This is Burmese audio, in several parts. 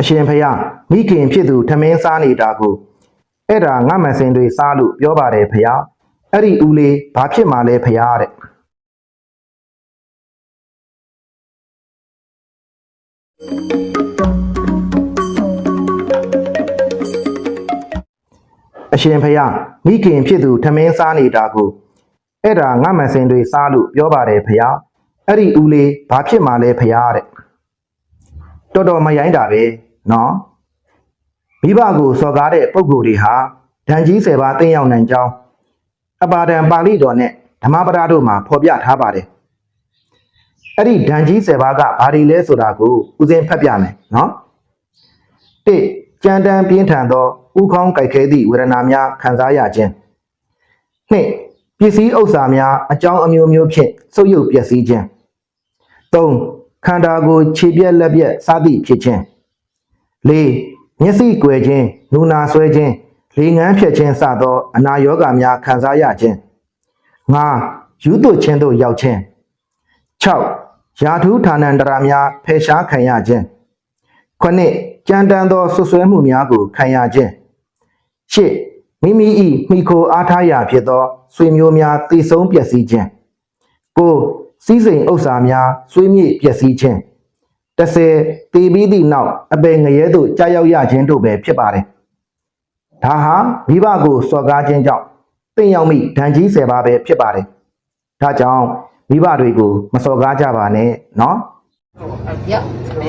အရှင်ဖယားမိခင်ဖြစ်သူထမင်းစားနေတာကိုအဲ့ဒါငါမစင်တွေစားလို့ပြောပါတယ်ဖယားအဲ့ဒီဦးလေးဘာဖြစ်မှလဲဖယားတဲ့အရှင်ဖယားမိခင်ဖြစ်သူထမင်းစားနေတာကိုအဲ့ဒါငါမစင်တွေစားလို့ပြောပါတယ်ဖယားအဲ့ဒီဦးလေးဘာဖြစ်မှလဲဖယားတဲ့တော်တော်မရိုင်းတာပဲ နော်မိဘကိုစော်ကားတဲ့ပုံကိုယ်တွေဟာဒဏ်ကြီးဆယ်ပါးတင်းရောက်နိုင်ကြောင်းအပါဒံပါဠိတော်နဲ့ဓမ္မပဒတို့မှာဖော်ပြထားပါတယ်အဲ့ဒီဒဏ်ကြီးဆယ်ပါးကဘာတွေလဲဆိုတာကိုဦးစင်းဖတ်ပြမယ်နော်၁ကြမ်းတမ်းပြင်းထန်သောဥခေါင်းကြိုက်ခဲသည့်ဝေဒနာများခံစားရခြင်း၂ပစ္စည်းဥစ္စာများအကြောင်းအမျိုးမျိုးဖြင့်ဆုပ်ယုပ်ပျက်စီးခြင်း၃ခန္ဓာကိုယ်ခြေပြက်လက်ပြက်စသည့်ဖြစ်ခြင်း ၄မျက်စိကွယ်ခြင်းနူနာဆွဲခြင်းလေငန်းဖြတ်ခြင်းစသော အနာရောဂါများခံစားရခြင်း၅ယူသွခြင်းတို့ရောက်ခြင်း၆ယာထုဌာနန္တရာများဖယ်ရှားခံရခြင်းခုနှစ်ကြမ်းတမ်းသောဆွဆွဲမှုများကိုခံရခြင်းရှစ်မိမိ၏မိခိုအားထားရာဖြစ်သောဆွေမျိုးများတည်ဆုံးပျက်စီးခြင်းကိုစီးစိမ်ဥစ္စာများဆွေးမြေ့ပျက်စီးခြင်း 30တေပြီးသည့်နောက်အပင်ငရဲသို့ကြာရောက်ရခြင်းတို့ပဲဖြစ်ပါတယ်။ဒါဟာမိဘကိုစော်ကားခြင်းကြောင့်တင့်ရောက်မိဒဏ်ကြီး10ပါးပဲဖြစ်ပါတယ်။ဒါကြောင့်မိဘတွေကိုမစော်ကားကြပါနဲ့နော်။ရောက်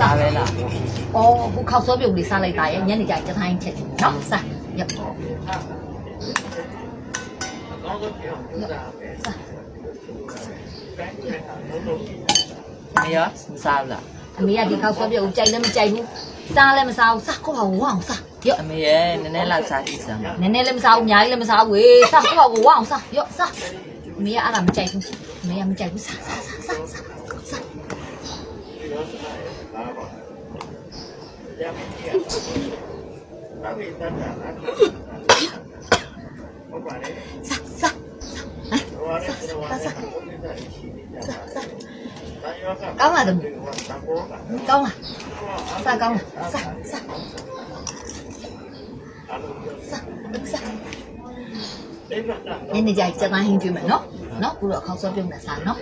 စားပဲလား။အော်ခုခောက်စောပြုတ်လေးစားလိုက်တာရဲ့ညနေကျရင်တိုင်းချက်ချက်နော်စားရောက်။ကောင်းဆုံးပြောင်းစားပဲ။စား။မရစားဘူးလား။ အမေကဒီခောက်စောပြုတ်ကိုကြိုက်လည်းမကြိုက်ဘူးစားလည်းမစားဘူးစားကိုယ့်ဟာကိုဝအောင်စားရော့အမေရဲ့နည်းနည်းလောက်စားကြည့်စမ်းပါနည်းနည်းလည်းမစားဘူးအများကြီးလည်းမစားဘူးဝေးစားကိုယ့်ဟာကိုဝအောင်စားရော့စားအမေကအဲ့ဒါမကြိုက်ဘူးအမေကမကြိုက်ဘူးစားစားစားစားစားစားစားစားစားစား cống à đừng công à. Sao công à xa xa xa đứng nên này dạy cho ta hình chuyện mình nó nó cũng được không so chung là sàn nó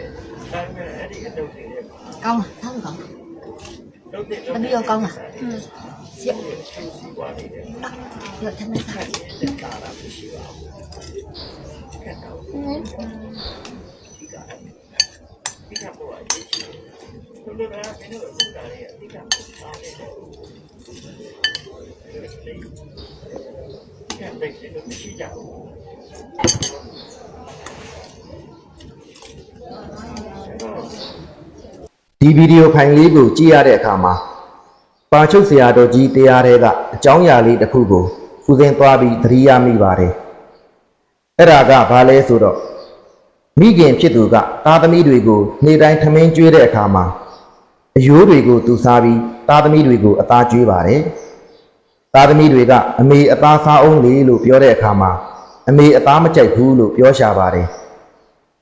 công à sao được không ta biết đâu công à. Ừ. Dạ. Được thân này sao? Ừ. က်စောပြုံးနဲ့စားနော်ကောင်းလားစားလို့ကောင်းလားသမီးရောကောင်းလားဟင်းရက်ရက်သမီးစားဒီဗီဒီယိုဖိုင်လေးကိုကြည့်ရတဲ့အခါမှာပါချုပ်ဆရာတော်ကြီးတရားတွေကအကြောင်းအရာလေးတစ်ခုကိုဦးစင်းသွားပြီးသတိရမိပါတယ်အဲ့ဒါကဘာလဲဆိုတော့ မိခင်ဖြစ်သူကသားသမီးတွေကိုနေ့တိုင်းထမင်းကျွေးတဲ့အခါမှာအယိုးတွေကိုသူစားပြီးသားသမီးတွေကိုအသားကျွေးပါတယ်သားသမီးတွေကအမေအသားစားအောင်လေလို့ပြောတဲ့အခါမှာအမေအသားမကြိုက်ဘူးလို့ပြောရှာပါတယ်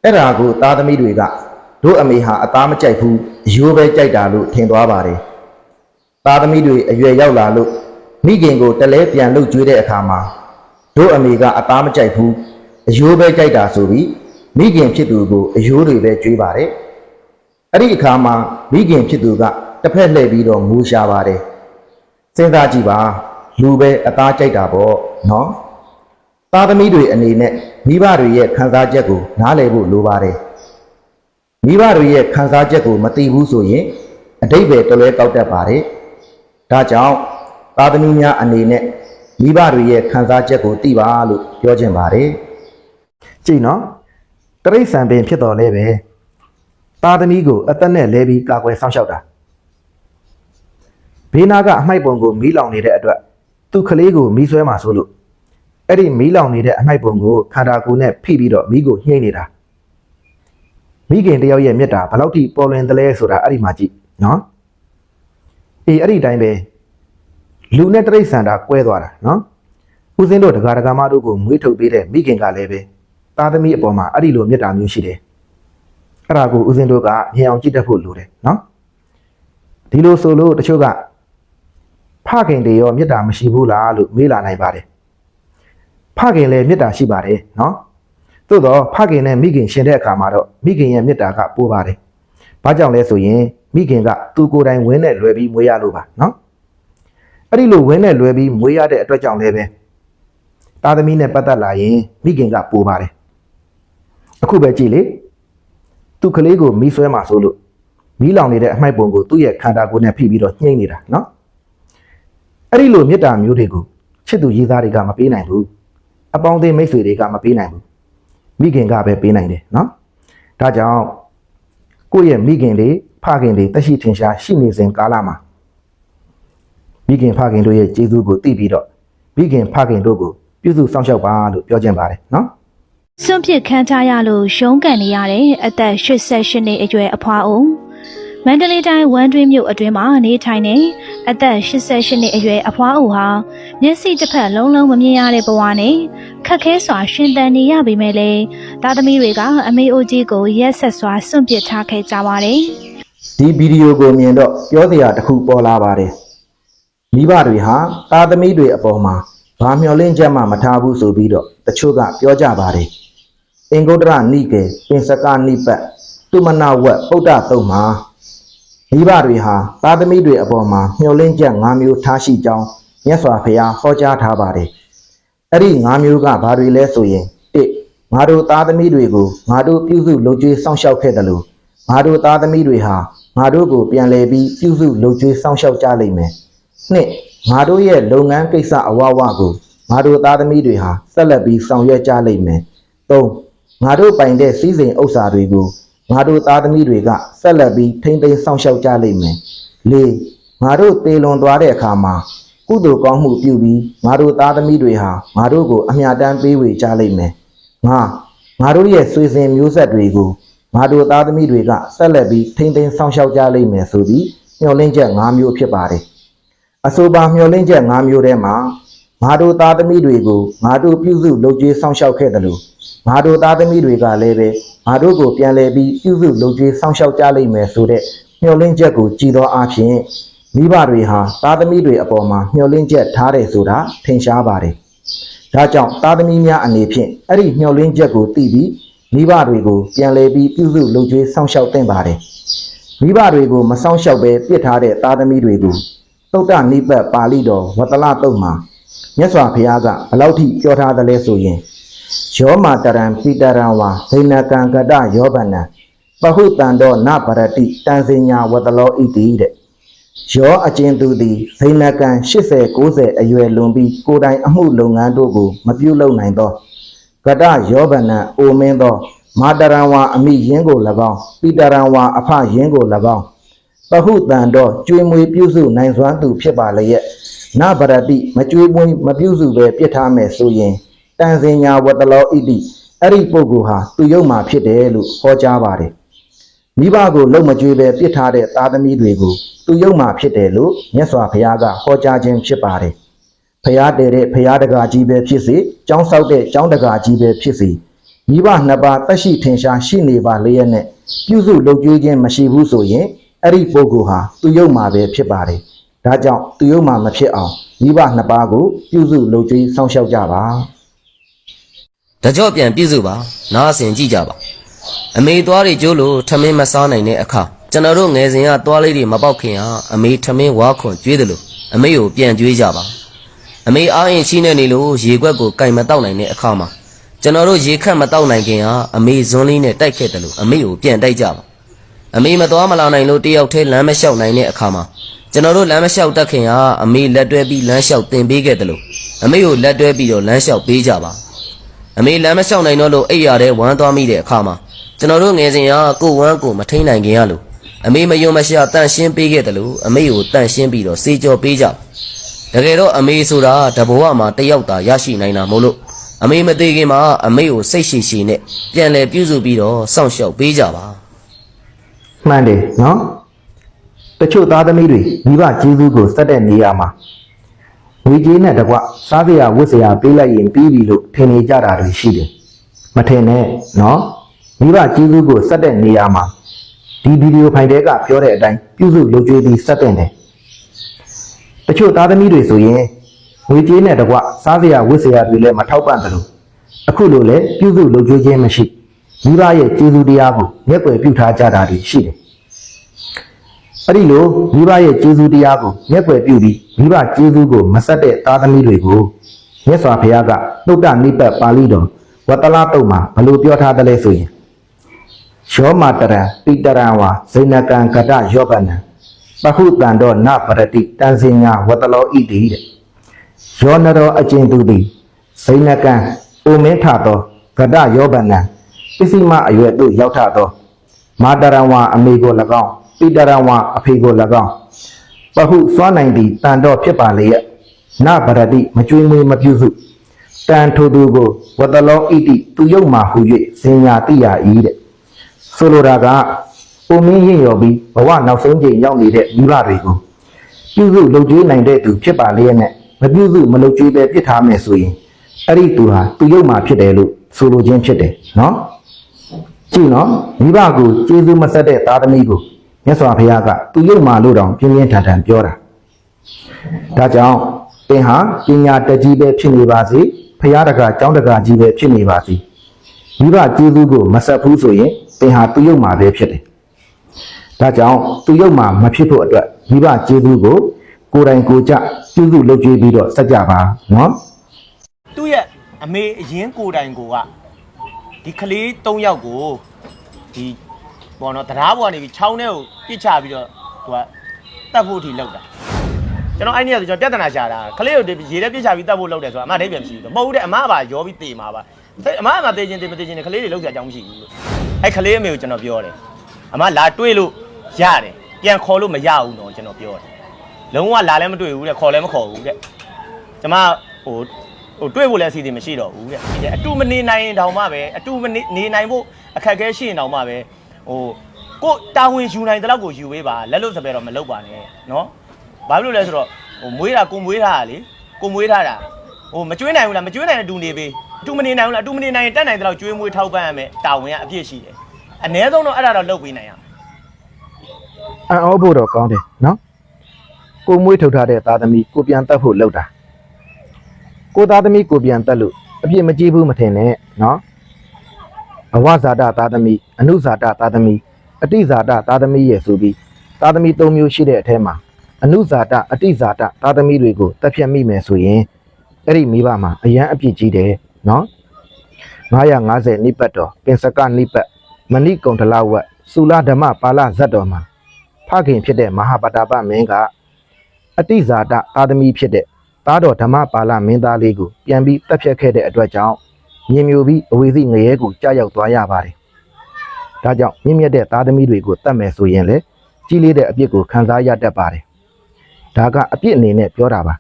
အဲ့ဒါကိုသားသမီးတွေကတို့အမေဟာအသားမကြိုက်ဘူးအယိုးပဲကြိုက်တာလို့ထင်သွားပါတယ်သားသမီးတွေအရွယ်ရောက်လာလို့မိခင်ကိုတလဲပြန်လှုပ်ကြွေးတဲ့အခါမှာတို့အမေကအသားမကြိုက်ဘူးအယိုးပဲကြိုက်တာဆိုပြီး မိခင်ဖြစ်သူကိုအယိုးတွေပဲကြွေးပါတယ်အဲ့ဒီအခါမှာမိခင်ဖြစ်သူကတစ်ဖက်လှည့်ပြီးတော့ငိုရှာပါတယ်စဉ်းစားကြည့်ပါလူပဲအသားကြိုက်တာပေါ့နော်သားသမီးတွေအနေနဲ့မိဘတွေရဲ့ခံစားချက်ကိုနားလည်ဖို့လိုပါတယ်။မိဘတွေရဲ့ခံစားချက်ကိုမသိဘူးဆိုရင်အတိတ်ပဲတလွဲကောက်တတ်ပါတယ်။ဒါကြောင့်သားသမီးများအနေနဲ့မိဘတွေရဲ့ခံစားချက်ကိုသိပါလို့ပြောချင်ပါတယ်။ကြည့်နော် တရိษံပင်ဖြစ်တော်လဲပဲသားသမီးကိုအသက်နဲ့လဲပြီးကာကွယ်ဆောင်ရှောက်တာဘေးနာကအမိုက်ပုံကိုမီးလောင်နေတဲ့အတွက်သူ့ကလေးကိုမီးဆွဲမှာဆိုလို့အဲ့ဒီမီးလောင်နေတဲ့အမိုက်ပုံကိုခန္ဓာကိုယ်နဲ့ဖိပြီးတော့မီးကိုညှိနေတာမိခင်တယောက်ရဲ့မေတ္တာဘယ်လောက်ထိပေါ်လွင်သလဲဆိုတာအဲ့ဒီမှာကြည့်နော်အေးအဲ့ဒီတိုင်းပဲလူနဲ့တိရစ္ဆာန်တာကွဲသွားတာနော်ဦးစင်းတို့ဒကာဒကာမတို့ကိုမွေးထုတ်ပေးတဲ့မိခင်ကလည်းပဲ သားသမီးအပေါ်မှာအဲ့ဒီလိုမေတ္တာမျိုးရှိတယ်အဲ့ဒါကိုဦးစင်းတို့ကမြင်အောင်ကြည့်တတ်ဖို့လိုတယ်နော်ဒီလိုဆိုလို့တချို့ကဖဖခင်တွေရောမေတ္တာမရှိဘူးလားလို့မေးလာနိုင်ပါတယ်ဖခင်လည်းမေတ္တာရှိပါတယ်နော်သို့တော့ဖခင်နဲ့မိခင်ရှင်တဲ့အခါမှာတော့မိခင်ရဲ့မေတ္တာကပိုးပါတယ်ဘာကြောင့်လဲဆိုရင်မိခင်ကသူကိုယ်တိုင်ဝင်းနဲ့လွယ်ပြီးမွေးရလို့ပါနော်အဲ့ဒီလိုဝင်းနဲ့လွယ်ပြီးမွေးရတဲ့အတွက်ကြောင့်လည်းပဲသားသမီးနဲ့ပတ်သက်လာရင်မိခင်ကပိုးပါတယ် အခုပဲကြည့်လေသူကလေးကိုမီးဆွဲမှာဆိုလို့မီးလောင်နေတဲ့အမှိုက်ပုံကိုသူ့ရဲ့ခန္ဓာကိုယ်နဲ့ဖိပြီးတော့ညှိနေတာနော်အဲ့ဒီလိုမေတ္တာမျိုးတွေကိုချစ်သူရေးသားတွေကမပေးနိုင်ဘူးအပေါင်းအသင်းမိတ်ဆွေတွေကမပေးနိုင်ဘူးမိခင်ကပဲပေးနိုင်တယ်နော်ဒါကြောင့်ကိုယ့်ရဲ့မိခင်တွေဖခင်တွေတက်ရှိထင်ရှားရှိနေစဉ်ကာလမှာမိခင်ဖခင်တို့ရဲ့ကျေးဇူးကိုသိပြီးတော့မိခင်ဖခင်တို့ကိုပြုစုစောင့်ရှောက်ပါလို့ပြောချင်ပါတယ်နော် စွန့်ပစ်ခံထားရလို့ရုန်းကန်နေရတဲ့အသက်88နှစ်အရွယ်အဖွားအိုမန္တလေးတိုင်းဝမ်းတွင်းမြို့အတွင်းမှာနေထိုင်နေအသက်88နှစ်အရွယ်အဖွားအိုဟာမျက်စိတစ်ဖက်လုံးလုံးမမြင်ရတဲ့ဘဝနဲ့ခက်ခဲစွာရှင်သန်နေရပေမဲ့လည်းသားသမီးတွေကအမေအိုကြီးကိုရက်ဆက်စွာစွန့်ပစ်ထားခဲ့ကြပါတယ်ဒီဗီဒီယိုကိုမြင်တော့ပြောစရာတစ်ခုပေါ်လာပါတယ်မိဘတွေဟာသားသမီးတွေအပေါ်မှာဘာမျှော်လင့်ချက်မှမထားဘူးဆိုပြီးတော့တချို့ကပြောကြပါတယ် အင်္ဂုတ္တရနိကေပင်စကနိပတ်သူမနာဝတ်ပုဒ္ဒတုံမှာမိဘတွေဟာသားသမီးတွေအပေါ်မှာမျှော်လင့်ချက်၅မျိုးထားရှိကြောင်းမြတ်စွာဘုရားဟောကြားထားပါတယ်အဲ့ဒီ၅မျိုးကဘာတွေလဲဆိုရင်၁ငါတို့သားသမီးတွေကိုငါတို့ပြုစုလုပ်ကြွေးစောင့်ရှောက်ခဲ့တယ်လို့ငါတို့သားသမီးတွေဟာငါတို့ကိုပြန်လည်ပြီးပြုစုလုပ်ကြွေးစောင့်ရှောက်ကြလိမ့်မယ်။နှစ်ငါတို့ရဲ့လုပ်ငန်းကိစ္စအဝဝကိုငါတို့သားသမီးတွေဟာဆက်လက်ပြီးဆောင်ရွက်ကြလိမ့်မယ်။သုံး ငါတို့ပိုင်တဲ့စည်းစိမ်ဥစ္စာတွေကိုငါတို့သားသမီးတွေကဆက်လက်ပြီးထိမ့်သိမ်းစောင့်ရှောက်ကြလိမ့်မယ်။လေးငါတို့တေလွန်သွားတဲ့အခါမှာကုသိုလ်ကောင်းမှုပြုပြီးငါတို့သားသမီးတွေဟာငါတို့ကိုအမြတ်တမ်းပေးဝေကြလိမ့်မယ်။ငါငါတို့ရဲ့ဆွေစဉ်မျိုးဆက်တွေကိုငါတို့သားသမီးတွေကဆက်လက်ပြီးထိမ့်သိမ်းဆောင်ရှောက်ကြလိမ့်မယ်ဆိုပြီးမျှော်လင့်ချက်၅မျိုးဖြစ်ပါတယ်။အဆိုပါမျှော်လင့်ချက်၅မျိုးထဲမှာငါတို့သားသမီးတွေကိုငါတို့ပြုစုလုပ်ကြွေးဆောင်ရှောက်ခဲ့တယ်လို့ ငါတို့သားသမီးတွေကလည်းပဲငါတို့ကိုပြန်လည်ပြီးပြုစုလုပ်ကြွေးဆောင်ရှောက်ကြလိမ့်မယ်ဆိုတဲ့မျှော်လင့်ချက်ကိုကြည်သောအဖြစ်မိဘတွေဟာသားသမီးတွေအပေါ်မှာမျှော်လင့်ချက်ထားတယ်ဆိုတာထင်ရှားပါတယ်။ဒါကြောင့်သားသမီးများအနေဖြင့်အဲ့ဒီမျှော်လင့်ချက်ကိုသိပြီးမိဘတွေကိုပြန်လည်ပြီးပြုစုလုပ်ကြွေးစောင့်ရှောက်သင့်ပါတယ်။မိဘတွေကိုမစောင့်ရှောက်ဘဲပြစ်ထားတဲ့သားသမီးတွေကိုသုတ္တနိပတ်ပါဠိတော်ဝတ္တလတုတ်မှာမြတ်စွာဘုရားကဘယ်လောက်ထိပြောထားသလဲဆိုရင် ယောမာတရံပိတရံဝါဇိနကံကတယောဘနံပဟုတံတော်နပရတိတန်စင်ညာဝတ္တလောဣတိတဲ့ရောအကျဉ်သူသည်ဇိနကံ80 90အရွယ်လွန်ပြီးကိုယ်တိုင်အမှုလုပ်ငန်းတို့ကိုမပြုလုပ်နိုင်သောကတယောဘနံအိုမင်းသော မာတရံဝါအမိယင်းကို၎င်းပိတရံဝါအဖယင်းကို၎င်းပဟုတန်တော်ကျွေးမွေပြုစုနိုင်စွမ်းသူဖြစ်ပါလျက်နဗရတိမကျွေးမွေမပြုစုပဲပြစ်ထားမယ်ဆိုရင် တန်စင်ညာဝတ္တလောဣတိအဲ့ဒီပုဂ္ဂိုလ်ဟာသူယုံမှာဖြစ်တယ်လို့ဟောကြားပါတယ်မိဘကိုလုံမကြွေးပဲပြစ်ထားတဲ့သားသမီးတွေကိုသူယုံမှဖြစ်တယ်လို့မြတ်စွာဘုရားကဟောကြားခြင်းဖြစ်ပါတယ်။ဘုရားတည်တဲ့ဘုရားတကာကြီးပဲဖြစ်စေ၊ကျောင်းဆောက်တဲ့ကျောင်းတကာကြီးပဲဖြစ်စေမိဘနှစ်ပါးတက်ရှိထင်ရှားရှိနေပါလျက်နဲ့ပြုစုလုပ်ကြွေးခြင်းမရှိဘူးဆိုရင်အဲ့ဒီပုဂ္ဂိုလ်ဟာသူယုံမှပဲဖြစ်ပါတယ်။ဒါကြောင့်သူယုံမှမဖြစ်အောင်မိဘနှစ်ပါးကိုပြုစုလုပ်ကြွေးစောင့်ရှောက်ကြပါ။ တကြော့ပြန်ပြည့်စုပါနားဆင်ကြည့်ကြပါအမေသွားတွေကျိုးလို့ထမင်းမစားနိုင်တဲ့အခါကျွန်တော်တို့ငယ်စဉ်ကသွားလေးတွေမပေါက်ခင်ဟာအမေထမင်းဝါခွန်ကျွေးတယ်လို့အမေကိုပြန်ကျွေးကြပါအမေအားရင်ရှိနေနေလို့ရေခွက်ကိုကင်မတောက်နိုင်တဲ့အခါမှာကျွန်တော်တို့ရေခတ်မတောက်နိုင်ခင်ဟာအမေဇွန်းလေးနဲ့တိုက်ခဲ့တယ်လို့အမေကိုပြန်တိုက်ကြပါအမေမသွားမလာနိုင်လို့တယောက်တည်းလမ်းမလျှောက်နိုင်တဲ့အခါမှာကျွန်တော်တို့လမ်းမလျှောက်တတ်ခင်ဟာအမေလက်တွဲပြီးလမ်းလျှောက်တင်ပေးခဲ့တယ်လို့အမေကိုလက်တွဲပြီးတော့လမ်းလျှောက်ပေးကြပါ အမေလမ်းမလျှောက်နိုင်တော့လို့အိပ်ရတဲ့ဝမ်းသွားမိတဲ့အခါမှာကျွန်တော်တို့ငယ်စဉ်ကကိုယ်ဝမ်းကိုမထိန်နိုင်ခင်ရလို့အမေမယုံမရှာတန့်ရှင်းပေးခဲ့တယ်လို့အမေကိုတန့်ရှင်းပြီးတော့စေကြောပေးကြတကယ်တော့အမေဆိုတာတဘဝမှာတယောက်သာရရှိနိုင်တာမို့လို့အမေမသေးခင်မှာအမေကိုစိတ်ရှိရှိနဲ့ပြန်လဲပြုစုပြီးတော့စောင့်ရှောက်ပေးကြပါမှန်တယ်နော်တချို့သားသမီးတွေမိဘကျေးဇူးကိုစက်တဲ့နေရာမှာ ငွေကြေးနဲ့တကွစားစရာဝတ်စရာပေးလိုက်ရင်ပြီးပြီလို့ထင်နေကြတာတွေရှိတယ်မထင်နဲ့နော်မိဘကျေးဇူးကိုစက်တဲ့နေရာမှာဒီဗီဒီယိုဖိုင်တဲကပြောတဲ့အတိုင်းပြုစုလုပ်ကြွေးပြီးစက်တဲ့တယ်တတချို့သားသမီးတွေဆိုရင်ငွေကြေးနဲ့တကွစားစရာဝတ်စရာတွေလည်းမထောက်ပံ့သလိုအခုလိုလည်းပြုစုလုပ်ကြွေးခြင်းမရှိမိဘရဲ့ကျေးဇူးတရားကိုမျက်ွယ်ပြုထားကြတာတွေရှိတယ် အဲ့ဒီလိုမိဘရဲ့ကျေးဇူးတရားကိုမျက်ွယ်ပြုပြီးမိဘကျေးဇူးကိုမဆက်တဲ့သားသမီးတွေကိုမြတ်စွာဘုရားကသုတ္တနိပတ်ပါဠိတော်ဝတ္တလတုတ်မှာဘယ်လိုပြောထားသလဲဆိုရင်ယောမာတရံပိတရံဝါဇိနကံကတယောပနံပဟုတံတော့နပရတိတန်စင်ညာဝတ္တလောဣတိတဲ့ယောနရောအကျဉ်သူသည်ဇိနကံအိုမင်းထသောကတယောပနံပစ္စည်းမအရွယ်သို့ရောက်ထသောမာတရံဝါအမေကို၎င်း ပိတရံဝါအဖေကို၎င်းပဟုစွမ်းနိုင်သည်တန်တော့ဖြစ်ပါလေရဲ့နပရတိမကျွေးမွေးမပြုစုတန်ထိုသူကိုဝတ္တလောဣတိသူယုတ်မှဟူ၍ဇင်ညာတိယာဤတဲ့ဆိုလိုတာကပုံမင်းရင်ရော်ပြီးဘဝနောက်ဆုံးချိန်ရောက်နေတဲ့မိဘတွေကိုပြုစုလုပ်ကြွေးနိုင်တဲ့သူဖြစ်ပါလေနဲ့မပြုစုမလုပ်ကြွေးပဲပြစ်ထားမယ်ဆိုရင်အဲ့ဒီသူဟာသူရုပ်မှာဖြစ်တယ်လို့ဆိုလိုခြင်းဖြစ်တယ်နော်ကြည့်နော်မိဘကိုကျေးဇူးမဆက်တဲ့သားသမီးကို မြတ်စွာဘုရားကသူရုပ်မှာလို့တောင်ပြင်းပြင်းထန်ထန်ပြောတာဒါကြောင့်သင်ဟာပညာတကြီးပဲဖြစ်နေပါစေဘုရားတကာကျောင်းတကာကြီးပဲဖြစ်နေပါစေမိဘကျေးဇူးကိုမဆက်ဘူးဆိုရင်သင်ဟာသူ့ရုပ်မှာပဲဖြစ်တယ်။ဒါကြောင့်သူ့ရုပ်မှာမဖြစ်ဖို့အတွက်မိဘကျေးဇူးကိုကိုယ်တိုင်ကိုယ်ကြပြုစုလုပ်ကြွေးပြီးတော့ဆက်ကြပါနော်သူ့ရဲ့အမေအရင်ကိုယ်တိုင်ကိုကဒီကလေး၃ယောက်ကိုဒီ ဘောနော်တရားပေါ်ကနေပြီးချောင်းထဲကိုပြစ်ချပြီးတော့သူကတတ်ဖို့အထိလောက်တာကျွန်တော်အဲ့ဒီကဆိုကျွန်တော်ပြဿနာရှာတာကလေးကိုဒီရေထဲပြစ်ချပြီးတတ်ဖို့လောက်တယ်ဆိုတာအမအဓိပ္ပာယ်မရှိဘူးမဟုတ်ဘူးတဲ့အမကပါရောပြီးတေမှာပါအမကမှတေချင်းတေမတေချင်းကလေးတွေလောက်ကြအကြောင်းမရှိဘူးလို့အဲ့ကလေးအမေကိုကျွန်တော်ပြောတယ်အမလာတွေးလို့ရတယ်ပြန်ခေါ်လို့မရဘူးတော့ကျွန်တော်ပြောတယ်လုံးဝလာလည်းမတွေ့ဘူးတဲ့ခေါ်လည်းမခေါ်ဘူးတဲ့ကျမဟိုဟိုတွေ့ဖို့လည်းအစီအစဉ်မရှိတော့ဘူးတဲ့အတူမနေနိုင်ရင်တောင်မှပဲအတူမနေနေနိုင်ဖို့အခက်အခဲရှိရင်တောင်မှပဲ ဟိုကိုတာဝန်ယူနိုင်တဲ့လောက်ကိုယူပေးပါလက်လို့စပယ်တော့မလုပ်ပါနဲ့နော်ဘာဖြစ်လို့လဲဆိုတော့ဟိုမွေးတာကိုမွေးထားတာလေကိုမွေးထားတာဟိုမကျွေးနိုင်ဘူးလားမကျွေးနိုင်ရင်အတူနေပေးအတူမနေနိုင်ဘူးလားအတူမနေနိုင်ရင်တက်နိုင်တဲ့လောက်ကျွေးမွေးထောက်ပံ့ရမယ်တာဝန်ကအပြည့်ရှိတယ်အ ਨੇ ဆုံးတော့အဲ့ဒါတော့လုပ်ပေးနိုင်ရမယ်အံ့ဩဖို့တော့ကောင်းတယ်နော်ကိုမွေးထုတ်ထားတဲ့သားသမီးကိုပြန်တက်ဖို့လုပ်တာကိုသားသမီးကိုပြန်တက်လို့အပြစ်မကြည့်ဘူးမထင်နဲ့နော် ဘဝဇာတသားသမီးအနုဇာတသားသမီးအတိဇာတသားသမီးရဲ့ဆိုပြီးသားသမီး၃မျိုးရှိတဲ့အထဲမှာအနုဇာတအတိဇာတသားသမီးတွေကိုတက်ဖြတ်မိမယ်ဆိုရင်အဲ့ဒီမိဘမှာအရန်အပြစ်ကြီးတယ်နော်950နိပတ်တော်ပင်စကနိပတ်မဏိကုံတလဝတ်စူလဓမ္မပါဠဇတ်တော်မှာဖခင်ဖြစ်တဲ့မဟာပတ္တပမင်းကအတိဇာတအာသမီဖြစ်တဲ့သားတော်ဓမ္မပါဠမင်းသားလေးကိုပြန်ပြီးတပ်ဖြတ်ခဲ့တဲ့အတွက်ကြောင့် မြင်မျိုးပြီးအဝေစီငရဲကိုကြားရောက်သွားရပါတယ်။ဒါကြောင့်မြင့်မြတ်တဲ့သားသမီးတွေကိုတတ်မယ်ဆိုရင်လေကြီးလေးတဲ့အပြစ်ကိုခံစားရတတ်ပါတယ်။ဒါကအပြစ်အနေနဲ့ပြောတာပါ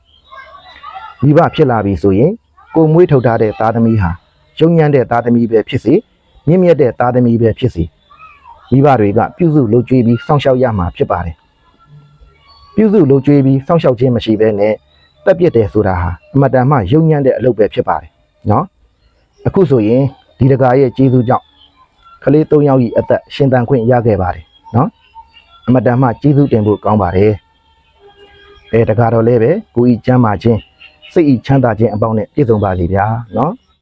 ။မိဘဖြစ်လာပြီဆိုရင်ကိုယ်မွေးထုတ်ထားတဲ့သားသမီးဟာယုံညံ့တဲ့သားသမီးပဲဖြစ်စေမြင့်မြတ်တဲ့သားသမီးပဲဖြစ်စေမိဘတွေကပြုစုလုပ်ကြွေးပြီးစောင့်ရှောက်ရမှာဖြစ်ပါတယ်။ပြုစုလုပ်ကြွေးပြီးစောင့်ရှောက်ခြင်းမရှိဘဲနဲ့တက်ပြစ်တယ်ဆိုတာဟာအမတန်မှယုံညံ့တဲ့အလုပ်ပဲဖြစ်ပါတယ်။နော်။ အခုဆိုရင်ဒီတကာရဲ့ကျေးဇူးကြောင့်ကလေး၃ယောက်ကြီးအသက်ရှင်သန်ခွင့်ရခဲ့ပါတယ်နော်။အမတန်မှကျေးဇူးတင်ဖို့ကောင်းပါတယ်။အဲတကာတော့လည်းပဲကိုဤချမ်းသာခြင်းစိတ်ဤချမ်းသာခြင်းအပေါင်းနဲ့ပြည့်စုံပါစေဗျာနော်။